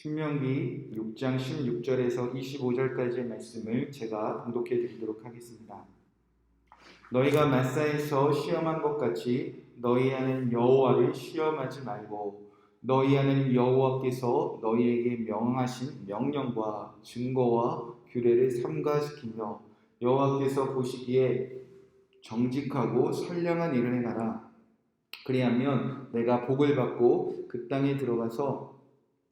신명기 6장 16절에서 25절까지의 말씀을 제가 봉독해 드리도록 하겠습니다. 너희가 마사에서 시험한 것 같이 너희 하는 여호와를 시험하지 말고 너희 하는 여호와께서 너희에게 명하신 명령과 증거와 규례를 삼가시키며 여호와께서 보시기에 정직하고 선량한 일을 행하라. 그리하면 내가 복을 받고 그 땅에 들어가서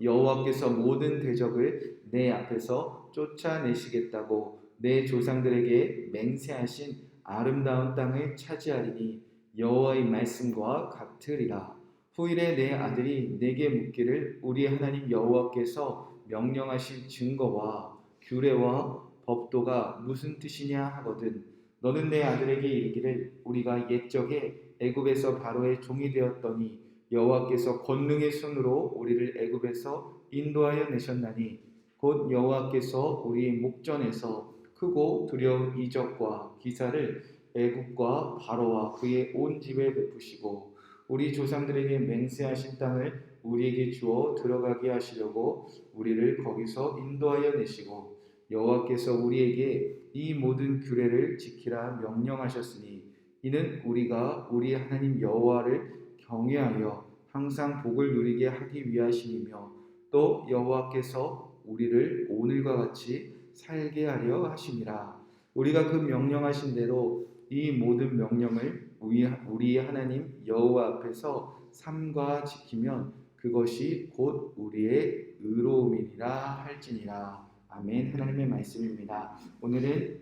여호와께서 모든 대적을 내 앞에서 쫓아내시겠다고 내 조상들에게 맹세하신 아름다운 땅을 차지하리니 여호와의 말씀과 같으리라. 후일에 내 아들이 내게 묻기를 우리 하나님 여호와께서 명령하신 증거와 규례와 법도가 무슨 뜻이냐 하거든 너는 내 아들에게 이르기를 우리가 옛적에 애굽에서 바로의 종이 되었더니 여호와께서 권능의 손으로 우리를 애굽에서 인도하여 내셨나니 곧 여호와께서 우리의 목전에서 크고 두려운 이적과 기사를 애굽과 바로와 그의 온 집에 베푸시고 우리 조상들에게 맹세하신 땅을 우리에게 주어 들어가게 하시려고 우리를 거기서 인도하여 내시고 여호와께서 우리에게 이 모든 규례를 지키라 명령하셨으니 이는 우리가 우리 하나님 여호와를 경외하여 항상 복을 누리게 하기 위하심이며 또 여호와께서 우리를 오늘과 같이 살게 하려 하심이라. 우리가 그 명령하신 대로 이 모든 명령을 우리 하나님 여호와 앞에서 삼가 지키면 그것이 곧 우리의 의로움이니라 할지니라. 아멘. 하나님의 말씀입니다. 오늘은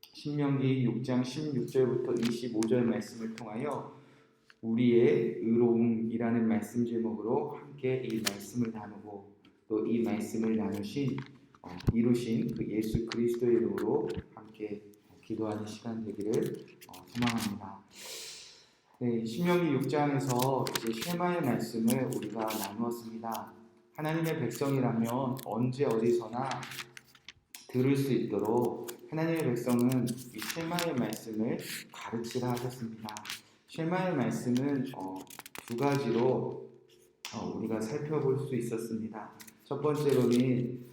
신명기 6장 16절부터 25절 말씀을 통하여 우리의 의로움이라는 말씀 제목으로 함께 이 말씀을 나누고 또 이 말씀을 나누신 어, 이루신 그 예수 그리스도의 이름으로 함께 기도하는 시간 되기를 어, 소망합니다. 네, 신명기 6장에서 이제 쉐마의 말씀을 우리가 나누었습니다. 하나님의 백성이라면 언제 어디서나 들을 수 있도록 하나님의 백성은 이 쉐마의 말씀을 가르치라 하셨습니다. 쉐마의 말씀은 어, 두 가지로 어, 우리가 살펴볼 수 있었습니다. 첫 번째로는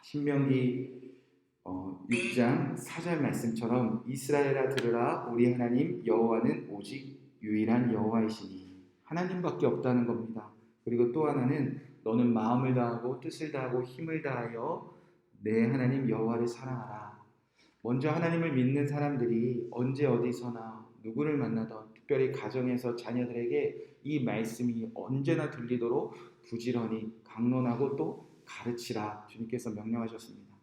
신명기 어, 6장 4절 말씀처럼 이스라엘아 들으라 우리 하나님 여호와는 오직 유일한 여호와이시니 하나님밖에 없다는 겁니다. 그리고 또 하나는 너는 마음을 다하고 뜻을 다하고 힘을 다하여 내 하나님 여호와를 사랑하라. 먼저 하나님을 믿는 사람들이 언제 어디서나 누구를 만나던 특별히 가정에서 자녀들에게 이 말씀이 언제나 들리도록 부지런히 강론하고 또 가르치라 주님께서 명령하셨습니다.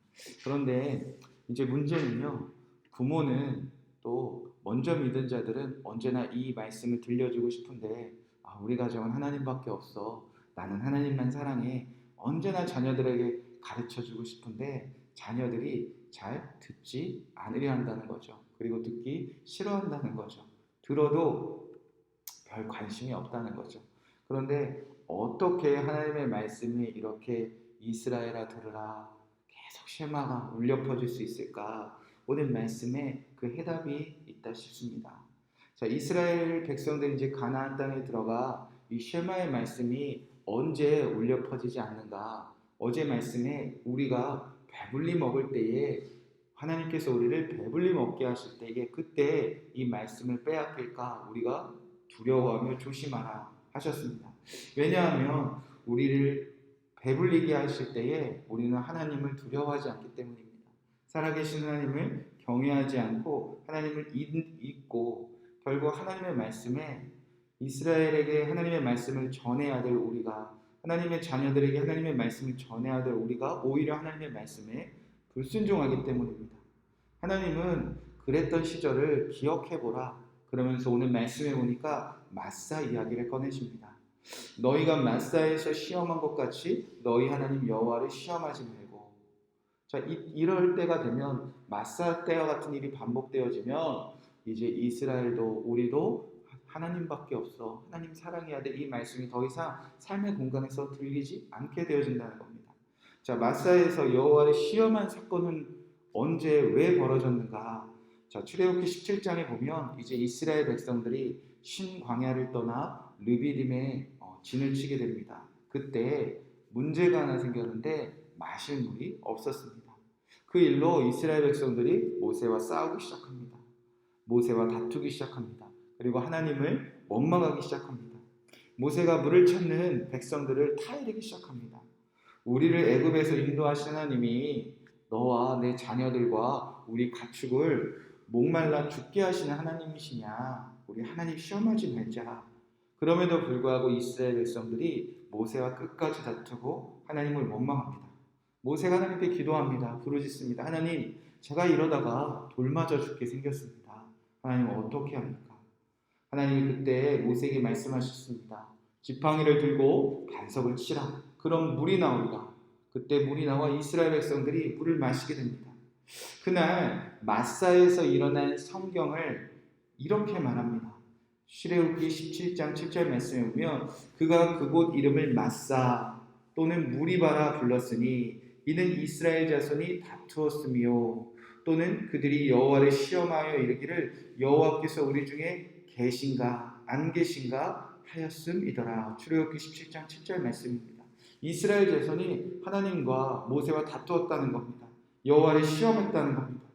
그런데 이제 문제는요. 부모는 또 먼저 믿은 자들은 언제나 이 말씀을 들려주고 싶은데 아, 우리 가정은 하나님밖에 없어. 나는 하나님만 사랑해. 언제나 자녀들에게 가르쳐 주고 싶은데 자녀들이 잘 듣지 않으려 한다는 거죠. 그리고 듣기 싫어한다는 거죠. 들어도 별 관심이 없다는 거죠. 그런데 어떻게 하나님의 말씀이 이렇게 이스라엘아 들으라 계속 쉐마가 울려 퍼질 수 있을까? 오늘 말씀에 그 해답이 있다 싶습니다. 자, 이스라엘 백성들이 이제 가나안 땅에 들어가 이 쉐마의 말씀이 언제 울려 퍼지지 않는가? 어제 말씀에 우리가 배불리 먹을 때에 하나님께서 우리를 배불리 먹게 하실 때에 그때 이 말씀을 빼앗길까 우리가 두려워하며 조심하라 하셨습니다. 왜냐하면 우리를 배불리게 하실 때에 우리는 하나님을 두려워하지 않기 때문입니다. 살아계신 하나님을 경외하지 않고 하나님을 잊고 결국 하나님의 말씀에 이스라엘에게 하나님의 말씀을 전해야 될 우리가 하나님의 자녀들에게 하나님의 말씀을 전해야 될 우리가 오히려 하나님의 말씀에 불순종하기 때문입니다. 하나님은 그랬던 시절을 기억해 보라. 그러면서 오늘 말씀해 보니까 마사 이야기를 꺼내십니다. 너희가 마사에서 시험한 것 같이 너희 하나님 여호와를 시험하지 말고. 자, 이, 럴 때가 되면 마사 때와 같은 일이 반복되어지면 이제 이스라엘도 우리도 하나님밖에 없어. 하나님 사랑해야 돼. 이 말씀이 더 이상 삶의 공간에서 들리지 않게 되어진다는 겁니다. 자, 마사에서 여호와를 시험한 사건은 언제 왜 벌어졌는가? 자, 출애굽기 17장에 보면 이제 이스라엘 백성들이 신광야를 떠나 르비딤에 어, 진을 치게 됩니다. 그때 문제가 하나 생겼는데 마실 물이 없었습니다. 그 일로 이스라엘 백성들이 모세와 싸우기 시작합니다. 모세와 다투기 시작합니다. 그리고 하나님을 원망하기 시작합니다. 모세가 물을 찾는 백성들을 타이르기 시작합니다. 우리를 애굽에서 인도하신 하나님이 너와 내 자녀들과 우리 가축을 목말라 죽게 하시는 하나님이시냐? 우리 하나님 시험하지 말자. 그럼에도 불구하고 이스라엘 백성들이 모세와 끝까지 다투고 하나님을 원망합니다. 모세가 하나님께 기도합니다. 부르짖습니다. 하나님, 제가 이러다가 돌 맞아 죽게 생겼습니다. 하나님 어떻게 합니까? 하나님이 그때 모세에게 말씀하셨습니다. 지팡이를 들고 반석을 치라. 그럼 물이 나오리라. 그때 물이 나와 이스라엘 백성들이 물을 마시게 됩니다. 그날 마사에서 일어난 성경을 이렇게 말합니다. 시레우기 17장 7절 말씀에 보면 그가 그곳 이름을 마사 또는 무리바라 불렀으니 이는 이스라엘 자손이 다투었으며 또는 그들이 여호와를 시험하여 이르기를 여호와께서 우리 중에 계신가 안 계신가 하였음이더라. 출애굽기 17장 7절 말씀입니다. 이스라엘 자손이 하나님과 모세와 다투었다는 겁니다. 여호와를 시험했다는 겁니다.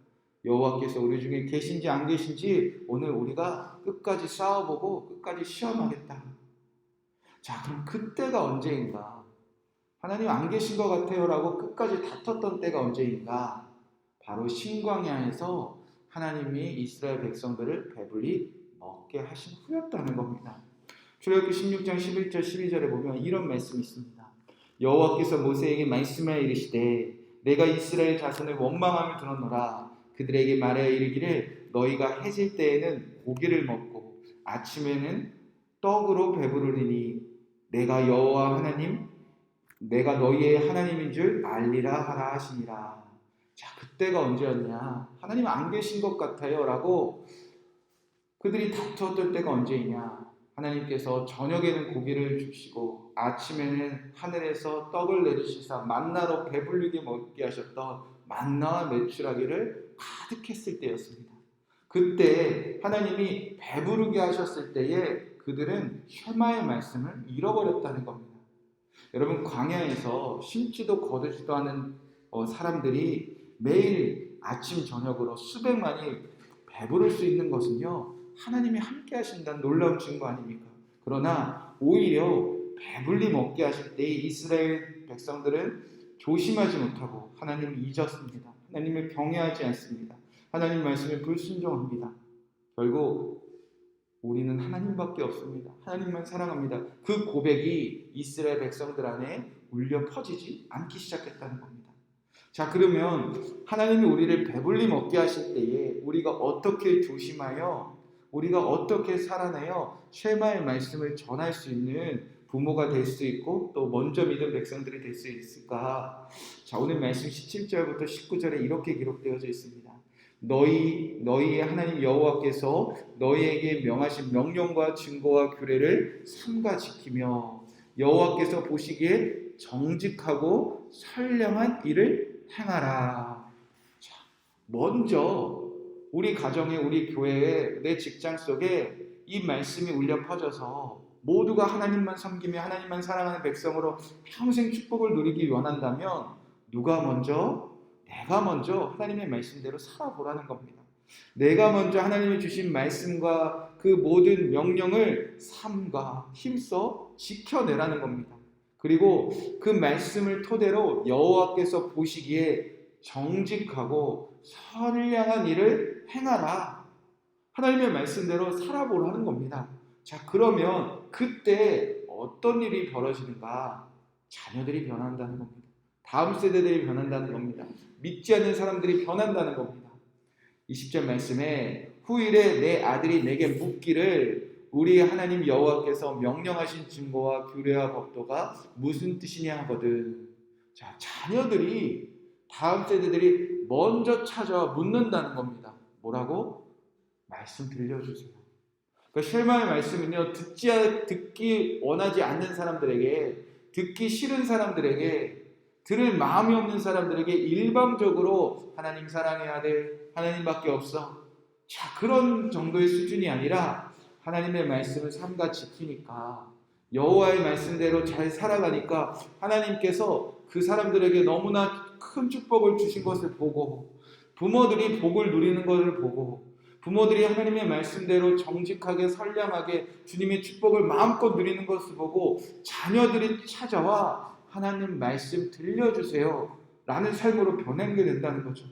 여호와께서 우리 중에 계신지 안 계신지 오늘 우리가 끝까지 싸워보고 끝까지 시험하겠다. 자, 그럼 그때가 언제인가? 하나님 안 계신 것 같아요라고 끝까지 다퉜던 때가 언제인가? 바로 신광야에서 하나님이 이스라엘 백성들을 배불리 먹게 하신 후였다는 겁니다. 출애굽기 16장 11절 12절에 보면 이런 말씀이 있습니다. 여호와께서 모세에게 말씀하여 이르시되 내가 이스라엘 자손을 원망함을 들었노라 그들에게 말하여 이르기를 너희가 해질 때에는 고기를 먹고 아침에는 떡으로 배부르리니 내가 여호와 하나님 내가 너희의 하나님인 줄 알리라 하라 하시니라. 자, 그때가 언제였냐? 하나님 안 계신 것 같아요라고 그들이 다투었던 때가 언제이냐? 하나님께서 저녁에는 고기를 주시고 아침에는 하늘에서 떡을 내리시사 만나로 배불리게 먹게 하셨던 만나와 매출하기를 가득했을 때였습니다. 그때 하나님이 배부르게 하셨을 때에 그들은 쉐마의 말씀을 잃어버렸다는 겁니다. 여러분 광야에서 심지도 거두지도 않은 어, 사람들이 매일 아침 저녁으로 수백만이 배부를 수 있는 것은요 하나님이 함께 하신다는 놀라운 증거 아닙니까? 그러나 오히려 배불리 먹게 하실 때 이스라엘 백성들은 조심하지 못하고 하나님을 잊었습니다. 하나님을 경외하지 않습니다. 하나님 말씀에 불순종합니다. 결국 우리는 하나님밖에 없습니다. 하나님만 사랑합니다. 그 고백이 이스라엘 백성들 안에 울려 퍼지지 않기 시작했다는 겁니다. 자, 그러면 하나님이 우리를 배불리 먹게 하실 때에 우리가 어떻게 조심하여 우리가 어떻게 살아내어 쉐마의 말씀을 전할 수 있는 부모가 될 수 있고 또 먼저 믿은 백성들이 될 수 있을까? 자, 오늘 말씀 17절부터 19절에 이렇게 기록되어져 있습니다. 너희 너희의 하나님 여호와께서 너희에게 명하신 명령과 증거와 규례를 삼가 지키며 여호와께서 보시기에 정직하고 선량한 일을 행하라. 자, 먼저 우리 가정에 우리 교회에 내 직장 속에 이 말씀이 울려 퍼져서 모두가 하나님만 섬기며 하나님만 사랑하는 백성으로 평생 축복을 누리기 원한다면 누가 먼저 내가 먼저 하나님의 말씀대로 살아보라는 겁니다. 내가 먼저 하나님이 주신 말씀과 그 모든 명령을 삶과 힘써 지켜내라는 겁니다. 그리고 그 말씀을 토대로 여호와께서 보시기에 정직하고 선량한 일을 행하라. 하나님의 말씀대로 살아보라는 겁니다. 자, 그러면 그때 어떤 일이 벌어지는가? 자녀들이 변한다는 겁니다. 다음 세대들이 변한다는 겁니다. 믿지 않는 사람들이 변한다는 겁니다. 20절 말씀에 후일에 내 아들이 내게 묻기를 우리 하나님 여호와께서 명령하신 증거와 규례와 법도가 무슨 뜻이냐 하거든. 자, 자녀들이 다음 세대들이 먼저 찾아와 묻는다는 겁니다. 뭐라고? 말씀 들려주세요. 그러니까 쉘마의 말씀은요, 듣지, 듣기 원하지 않는 사람들에게, 듣기 싫은 사람들에게, 들을 마음이 없는 사람들에게 일방적으로 하나님 사랑해야 돼, 하나님밖에 없어. 자, 그런 정도의 수준이 아니라 하나님의 말씀을 삼가 지키니까 여호와의 말씀대로 잘 살아가니까 하나님께서 그 사람들에게 너무나 큰 축복을 주신 것을 보고 부모들이 복을 누리는 것을 보고 부모들이 하나님의 말씀대로 정직하게 선량하게 주님의 축복을 마음껏 누리는 것을 보고 자녀들이 찾아와 하나님 말씀 들려주세요 라는 삶으로 변하게 된다는 거죠.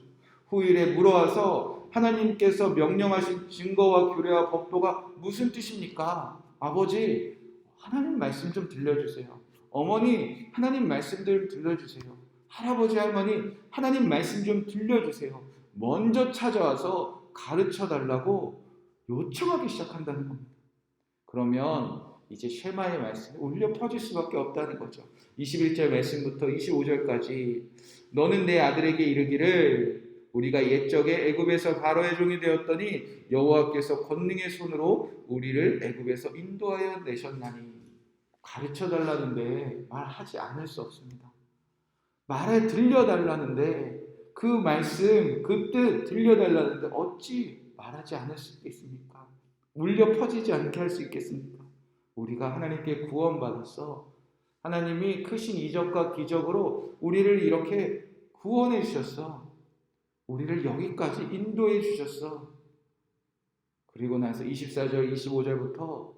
후일에 물어와서 하나님께서 명령하신 증거와 규례와 법도가 무슨 뜻입니까? 아버지 하나님 말씀 좀 들려주세요. 어머니 하나님 말씀 좀 들려주세요. 할아버지 할머니 하나님 말씀 좀 들려주세요. 먼저 찾아와서 가르쳐 달라고 요청하기 시작한다는 겁니다. 그러면 이제 쉐마의 말씀이 울려 퍼질 수밖에 없다는 거죠. 21절 말씀부터 25절까지 너는 내 아들에게 이르기를 우리가 옛적에 애굽에서 바로의 종이 되었더니 여호와께서 권능의 손으로 우리를 애굽에서 인도하여 내셨나니 가르쳐 달라는데 말하지 않을 수 없습니다. 말에 들려 달라는데 그 말씀 그 뜻 들려 달라는데 어찌 말하지 않을 수 있겠습니까? 울려 퍼지지 않게 할 수 있겠습니까? 우리가 하나님께 구원받았어. 하나님이 크신 이적과 기적으로 우리를 이렇게 구원해 주셨어. 우리를 여기까지 인도해 주셨어. 그리고 나서 24절, 25절부터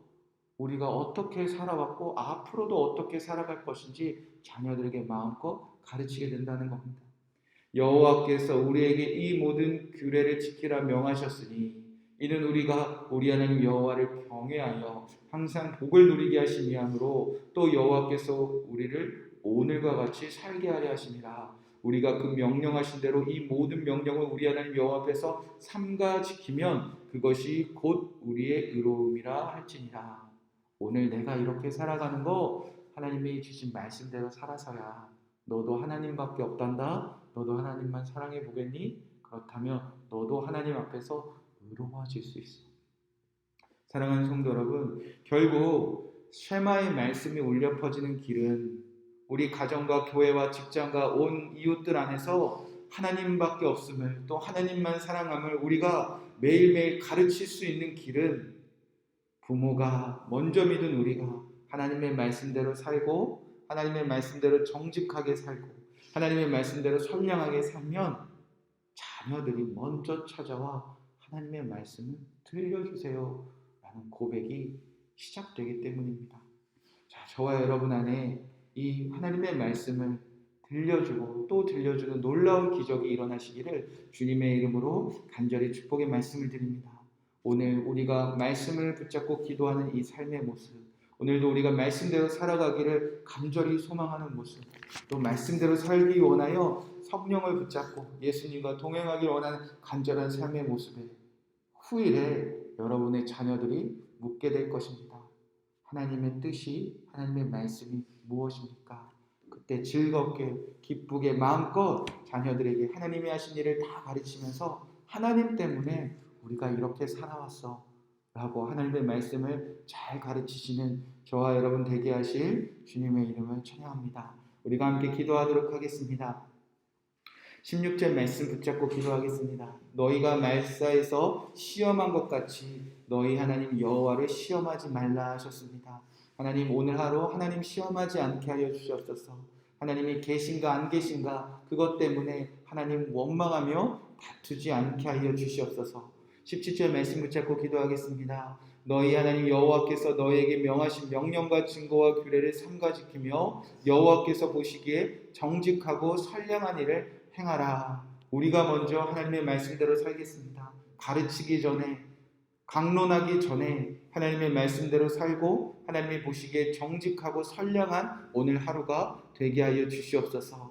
우리가 어떻게 살아왔고 앞으로도 어떻게 살아갈 것인지 자녀들에게 마음껏 가르치게 된다는 겁니다. 여호와께서 우리에게 이 모든 규례를 지키라 명하셨으니 이는 우리가 우리 하나님 여호와를 경외하여 항상 복을 누리게 하신 이함으로 또 여호와께서 우리를 오늘과 같이 살게 하려 하심이라 우리가 그 명령하신 대로 이 모든 명령을 우리 하나님 여호와 앞에서 삼가 지키면 그것이 곧 우리의 의로움이라 할지니라. 오늘 내가 이렇게 살아가는 거 하나님이 주신 말씀대로 살아서야 너도 하나님밖에 없단다 너도 하나님만 사랑해 보겠니? 그렇다면 너도 하나님 앞에서 의로워질 수 있어. 사랑하는 성도 여러분, 결국 쉐마의 말씀이 울려 퍼지는 길은 우리 가정과 교회와 직장과 온 이웃들 안에서 하나님밖에 없음을 또 하나님만 사랑함을 우리가 매일매일 가르칠 수 있는 길은 부모가 먼저 믿은 우리가 하나님의 말씀대로 살고 하나님의 말씀대로 정직하게 살고 하나님의 말씀대로 선량하게 살면 자녀들이 먼저 찾아와 하나님의 말씀을 들려주세요. 라는 고백이 시작되기 때문입니다. 자, 저와 여러분 안에 이 하나님의 말씀을 들려주고 또 들려주는 놀라운 기적이 일어나시기를 주님의 이름으로 간절히 축복의 말씀을 드립니다. 오늘 우리가 말씀을 붙잡고 기도하는 이 삶의 모습, 오늘도 우리가 말씀대로 살아가기를 간절히 소망하는 모습, 또 말씀대로 살기 원하여 성령을 붙잡고 예수님과 동행하기 원하는 간절한 삶의 모습에 후일에 여러분의 자녀들이 묻게 될 것입니다. 하나님의 뜻이 하나님의 말씀이 무엇입니까? 그때 즐겁게 기쁘게 마음껏 자녀들에게 하나님이 하신 일을 다 가르치면서 하나님 때문에 우리가 이렇게 살아왔어 라고 하나님의 말씀을 잘 가르치시는 저와 여러분 되게 하실 주님의 이름을 찬양합니다. 우리가 함께 기도하도록 하겠습니다. 16절 말씀 붙잡고 기도하겠습니다. 너희가 말사에서 시험한 것 같이 너희 하나님 여호와를 시험하지 말라 하셨습니다. 하나님 오늘 하루 하나님 시험하지 않게 하여 주시옵소서. 하나님이 계신가 안 계신가 그것 때문에 하나님 원망하며 다투지 않게 하여 주시옵소서. 17절 말씀 붙잡고 기도하겠습니다. 너희 하나님 여호와께서 너희에게 명하신 명령과 증거와 규례를 삼가 지키며 여호와께서 보시기에 정직하고 선량한 일을 행하라. 우리가 먼저 하나님의 말씀대로 살겠습니다. 가르치기 전에 강론하기 전에 하나님의 말씀대로 살고 하나님이 보시기에 정직하고 선량한 오늘 하루가 되게 하여 주시옵소서.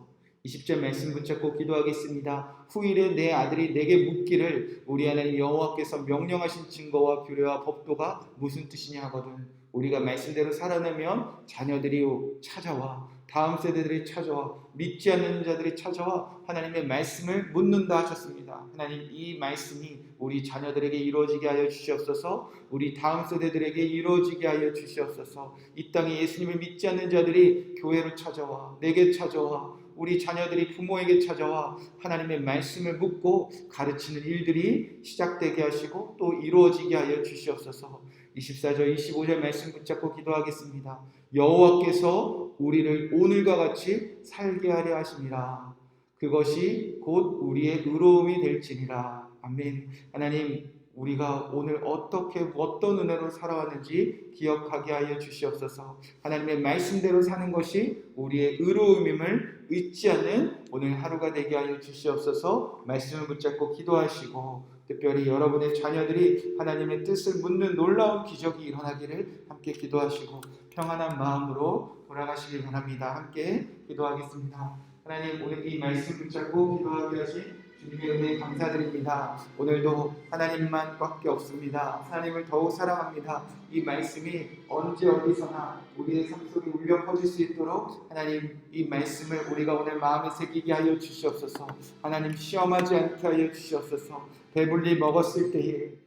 20절 말씀 붙잡고 기도하겠습니다. 후일에 내 아들이 내게 묻기를 우리 하나님 여호와께서 명령하신 증거와 규례와 법도가 무슨 뜻이냐 하거든. 우리가 말씀대로 살아내면 자녀들이 찾아와 다음 세대들이 찾아와 믿지 않는 자들이 찾아와 하나님의 말씀을 묻는다 하셨습니다. 하나님 이 말씀이 우리 자녀들에게 이루어지게 하여 주시옵소서. 우리 다음 세대들에게 이루어지게 하여 주시옵소서. 이 땅에 예수님을 믿지 않는 자들이 교회로 찾아와 내게 찾아와 우리 자녀들이 부모에게 찾아와 하나님의 말씀을 묻고 가르치는 일들이 시작되게 하시고 또 이루어지게 하여 주시옵소서. 24절 25절 말씀 붙잡고 기도하겠습니다. 여호와께서 우리를 오늘과 같이 살게 하려 하심이라. 그것이 곧 우리의 의로움이 될지니라. 아멘. 하나님 우리가 오늘 어떻게 어떤 은혜로 살아왔는지 기억하게 하여 주시옵소서. 하나님의 말씀대로 사는 것이 우리의 의로움임을 잊지 않는 오늘 하루가 되게 하여 주시옵소서. 말씀을 붙잡고 기도하시고 특별히 여러분의 자녀들이 하나님의 뜻을 묻는 놀라운 기적이 일어나기를 함께 기도하시고 평안한 마음으로 돌아가시길 바랍니다. 함께 기도하겠습니다. 하나님 오늘 이 말씀 붙잡고 기도하게 하신 주님의 은혜 감사드립니다. 오늘도 하나님만 밖에 없습니다. 하나님을 더욱 사랑합니다. 이 말씀이 언제 어디서나 우리의 삶 속에 울려 퍼질 수 있도록 하나님 이 말씀을 우리가 오늘 마음에 새기게 하여 주시옵소서. 하나님 시험하지 않게 하여 주시옵소서. 배불리 먹었을 때에